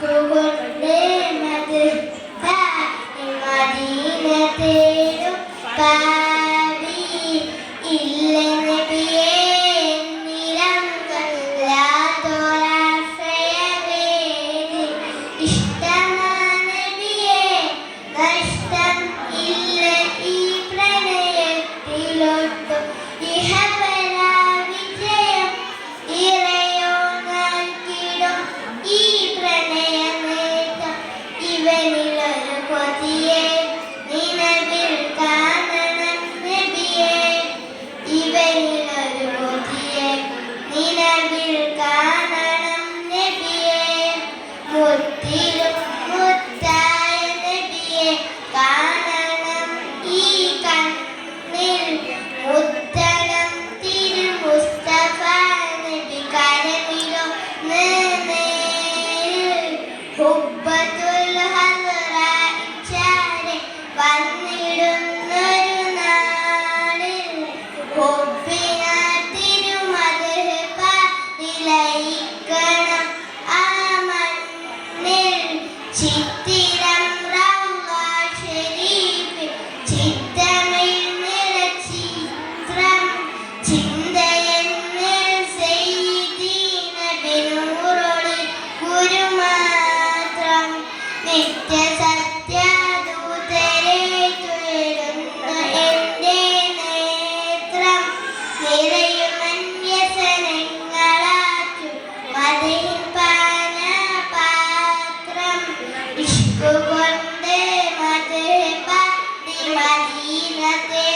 കൊണ്ടേണത് മദീനത്തേടും മുത്തിലും മുത്തായ നബിയെ കാണാൻ ചിത്തിരം ഷരീഫ് ചിത്തമിൽ നിറചിത്രം ചിന്തയെന്നിൽ സെയ്ദീന ബിനൂറോട് ഗുരുമാത്രം. നിത്യ सुगंधे मधे पानी मदीनते